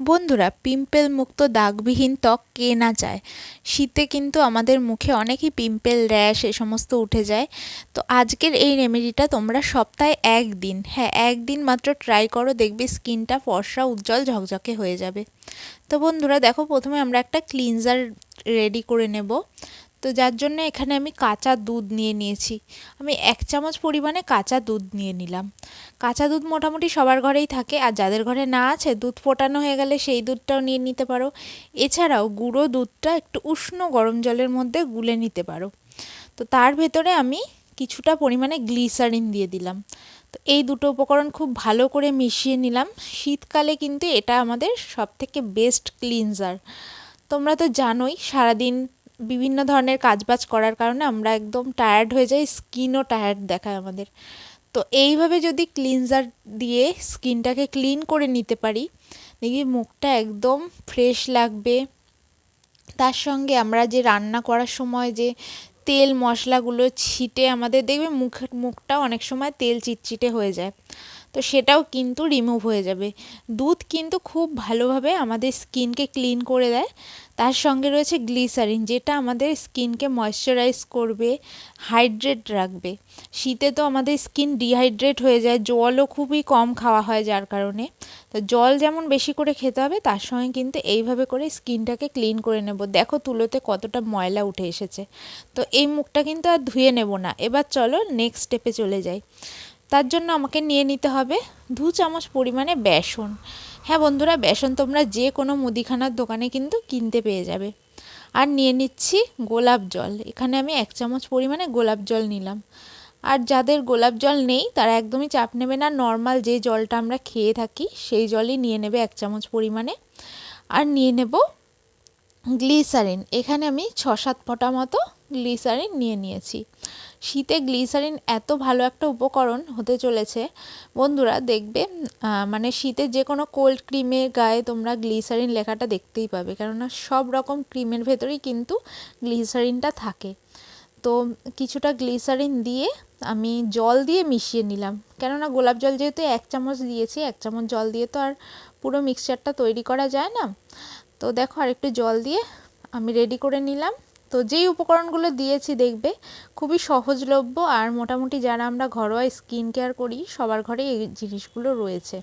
বন্ধুরা, পিম্পেল মুক্ত দাগবিহীন ত্বক কে না চায়? শীতে কিন্তু আমাদের মুখে অনেকই পিম্পল, র্যাশ এ সমস্ত উঠে যায়। তো আজকের এই রেমেডিটা তোমরা সপ্তাহে একদিন হ্যাঁ একদিন মাত্র ট্রাই করো, দেখবে স্কিনটা ফর্সা, উজ্জ্বল, ঝকঝকে হয়ে যাবে। তো বন্ধুরা, দেখো প্রথমে আমরা একটা ক্লিনজার রেডি করে নেব। তো যার জন্য এখানে আমি কাঁচা দুধ নিয়ে নিয়েছি। আমি এক চামচ পরিমাণে কাঁচা দুধ নিয়ে নিলাম। কাঁচা দুধ মোটামুটি সবার ঘরেই থাকে আর যাদের ঘরে না আছে, দুধ ফোটানো হয়ে গেলে সেই দুধটাও নিয়ে নিতে পারো। এছাড়াও গুঁড়ো দুধটা একটু উষ্ণ গরম জলের মধ্যে গুলে নিতে পারো। তো তার ভেতরে আমি কিছুটা পরিমাণে গ্লিসারিন দিয়ে দিলাম। তো এই দুটো উপকরণ খুব ভালো করে মিশিয়ে নিলাম। শীতকালে কিন্তু এটা আমাদের সবথেকে বেস্ট ক্লিনজার। তোমরা তো জানোই সারাদিন বিভিন্ন ধরনের কাজবাজ করার কারণে আমরা একদম টায়ার্ড হয়ে যাই স্কিনও টায়ার্ড দেখায় আমাদের। তো এইভাবে যদি ক্লিনজার দিয়ে স্কিনটাকে ক্লিন করে নিতে পারি দেখি মুখটা একদম ফ্রেশ লাগবে। তার সঙ্গে আমরা যে রান্না করার সময় যে তেল মশলাগুলো ছিটে আমাদের, দেখবে মুখ মুখটা অনেক সময় তেল চিটচিটে হয়ে যায়। তো সেটাও কিন্তু রিমুভ হয়ে যাবে। দুধ কিন্তু খুব ভালোভাবে আমাদের স্কিনকে ক্লিন করে দেয়। তার সঙ্গে রয়েছে গ্লিসারিন যেটা আমাদের স্কিনকে ময়শ্চারাইজ করবে হাইড্রেট রাখবে। শীতে তো আমাদের স্কিন ডিহাইড্রেট হয়ে যায়, জলও খুবই কম খাওয়া হয় যার কারণে। তো জল যেমন বেশি করে খেতে হবে, তার সঙ্গে কিন্তু এইভাবে করে স্কিনটাকে ক্লিন করে নেব। দেখো তুলোতে কতটা ময়লা উঠে এসেছে। তো এই মুখটা কিন্তু আর ধুয়ে নেব না। এবার চলো নেক্সট স্টেপে চলে যাই। তার জন্য আমাকে নিয়ে নিতে হবে দু চামচ পরিমাণে বেসন। হ্যাঁ বন্ধুরা, বেসন তোমরা যে কোনো মুদিখানার দোকানে কিন্তু কিনতে পেয়ে যাবে। আর নিয়ে নিচ্ছি গোলাপ জল। এখানে আমি এক চামচ পরিমাণে গোলাপ জল নিলাম। আর যাদের গোলাপ জল নেই, তারা একদমই চাপ নেবে না। নর্মাল যে জলটা আমরা খেয়ে থাকি, সেই জলই নিয়ে নেবে এক চামচ পরিমাণে। আর নিয়ে নেব গ্লিসারিন। এখানে আমি ছ সাত ফোঁটা মতো গ্লিসারিন নিয়ে নিয়েছি। শীতে গ্লিসারিন এত ভালো একটা উপকরণ হতে চলেছে। বন্ধুরা, দেখবে মানে শীতে যে কোনো কোল্ড ক্রিমের গায়ে তোমরা গ্লিসারিন লেখাটা দেখতেই পাবে। কেননা সব রকম ক্রিমের ভেতরেই কিন্তু গ্লিসারিনটা থাকে। তো কিছুটা গ্লিসারিন দিয়ে আমি জল দিয়ে মিশিয়ে নিলাম। কেননা গোলাপ জল যেহেতু এক চামচ দিয়েছি, এক চামচ জল দিয়ে তো আর পুরো মিক্সচারটা তৈরি করা যায় না। তো দেখো আর একটু জল দিয়ে আমি রেডি করে নিলাম। তো যেই উপকরণগুলো দিয়েছি দেখবে, খুবই সহজলভ্য আর মোটামুটি যারা আমরা ঘরোয়া স্কিন কেয়ার করি, সবার ঘরে এই জিনিসগুলো রয়েছে।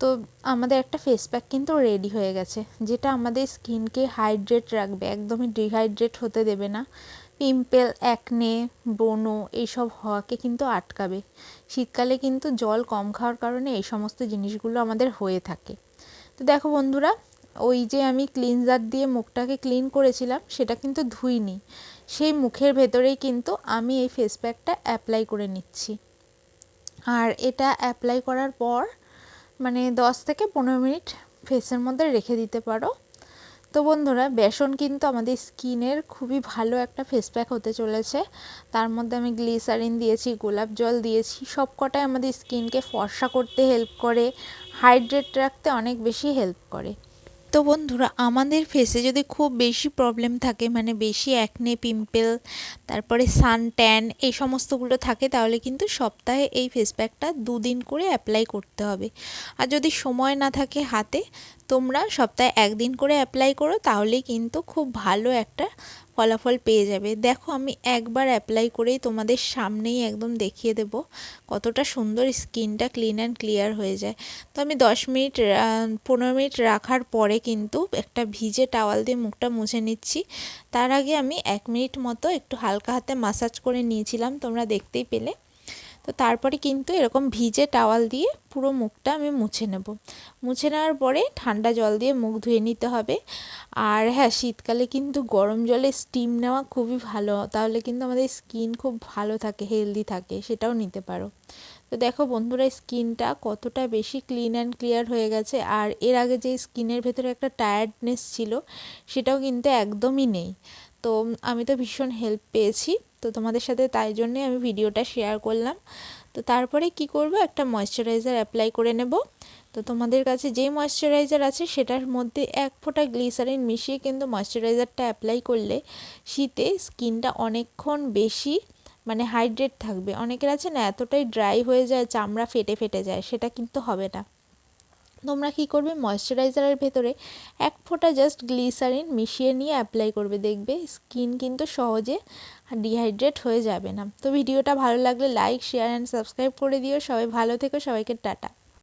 তো আমাদের একটা ফেস প্যাক কিন্তু রেডি হয়ে গেছে, যেটা আমাদের স্কিনকে হাইড্রেট রাখবে, একদমই ডিহাইড্রেট হতে দেবে না। পিম্পল অ্যাকনে ব্রণ এইসব হওয়াকে কিন্তু আটকাবে। শীতকালে কিন্তু জল কম খাওয়ার কারণে এই সমস্ত জিনিসগুলো আমাদের হয়ে থাকে। তো দেখো বন্ধুরা ওই যে আমি ক্লিনজার দিয়ে মুখটাকে ক্লিন করেছিলাম, সেটা কিন্তু ধুইনি। সেই মুখের ভেতরেই কিন্তু আমি এই ফেস প্যাকটা অ্যাপ্লাই করে নিচ্ছি। আর এটা অ্যাপ্লাই করার পর মানে দশ থেকে পনেরো মিনিট ফেসের মধ্যে রেখে দিতে পারো। তো বন্ধুরা, বেসন কিন্তু আমাদের স্কিনের খুবই ভালো একটা ফেস প্যাক হতে চলেছে। তার মধ্যে আমি গ্লিসারিন দিয়েছি, গোলাপ জল দিয়েছি সব কটাই আমাদের স্কিনকে ফর্সা করতে হেল্প করে হাইড্রেট রাখতে অনেক বেশি হেল্প করে। তো বন্ধুরা, আমাদের ফেসে যদি খুব বেশি প্রবলেম থাকে মানে বেশি অ্যাকনে পিম্পল তারপরে সান ট্যান এই সমস্তগুলো থাকে, তাহলে কিন্তু সপ্তাহে এই ফেস প্যাকটা দুদিন করে অ্যাপ্লাই করতে হবে। আর যদি সময় না থাকে হাতে, তোমরা সপ্তাহে একদিন করে অ্যাপ্লাই করো তাহলেই কিন্তু খুব ভালো একটা ফলাফল পেয়ে যাবে। দেখো, আমি একবার অ্যাপ্লাই করেই তোমাদের সামনেই একদম দেখিয়ে দেব কতটা সুন্দর স্কিনটা ক্লিন অ্যান্ড ক্লিয়ার হয়ে যায়। তো আমি দশ মিনিট পনেরো মিনিট রাখার পরে কিন্তু একটা ভিজে টাওয়াল দিয়ে মুখটা মুছে নিচ্ছি। তার আগে আমি এক মিনিট মতো একটু হালকা হাতে মাসাজ করে নিয়েছিলাম, তোমরা দেখতেই পেলে। তো তারপরে কিন্তু এরকম ভিজে টাওয়াল দিয়ে পুরো মুখটা আমি মুছে নেব। মুছে নেওয়ার পরে ঠান্ডা জল দিয়ে মুখ ধুয়ে নিতে হবে। আর হ্যাঁ শীতকালে কিন্তু গরম জলে স্টিম নেওয়া খুবই ভালো। তাহলে কিন্তু আমাদের স্কিন খুব ভালো থাকে হেলদি থাকে, সেটাও নিতে পারো। তো দেখো বন্ধুরা, স্কিনটা কতটা বেশি ক্লিন অ্যান্ড ক্লিয়ার হয়ে গেছে। আর এর আগে যে স্কিনের ভেতরে একটা টায়ার্ডনেস ছিল, সেটাও কিন্তু একদমই নেই। তো আমি তো ভীষণ হেল্প পেয়েছি। তো তোমাদের সাথে তাই জন্যে আমি ভিডিওটা শেয়ার করলাম। তো তারপরে কি করব? একটা ময়শ্চারাইজার অ্যাপ্লাই করে নেব। তো তোমাদের কাছে যেই ময়শ্চারাইজার আছে, সেটার মধ্যে এক ফোঁটা গ্লিসারিন মিশিয়ে কিন্তু ময়শ্চারাইজারটা অ্যাপ্লাই করলে শীতে স্কিনটা অনেকক্ষণ বেশি মানে হাইড্রেট থাকবে। অনেকের আছে না, এতটাই ড্রাই হয়ে যায়, চামড়া ফেটে ফেটে যায়, সেটা কিন্তু হবে না। তোমরা কি করবে? ময়শ্চারাইজারের ভেতরে এক ফোঁটা জাস্ট গ্লিসারিন মিশিয়ে নিয়ে অ্যাপ্লাই করবে। দেখবে স্কিন কিন্তু সহজে ডিহাইড্রেট হয়ে যাবে না। তো ভিডিওটা ভালো লাগলে লাইক শেয়ার অ্যান্ড সাবস্ক্রাইব করে দিও। সবাই ভালো থেকো। সবাইকে টাটা।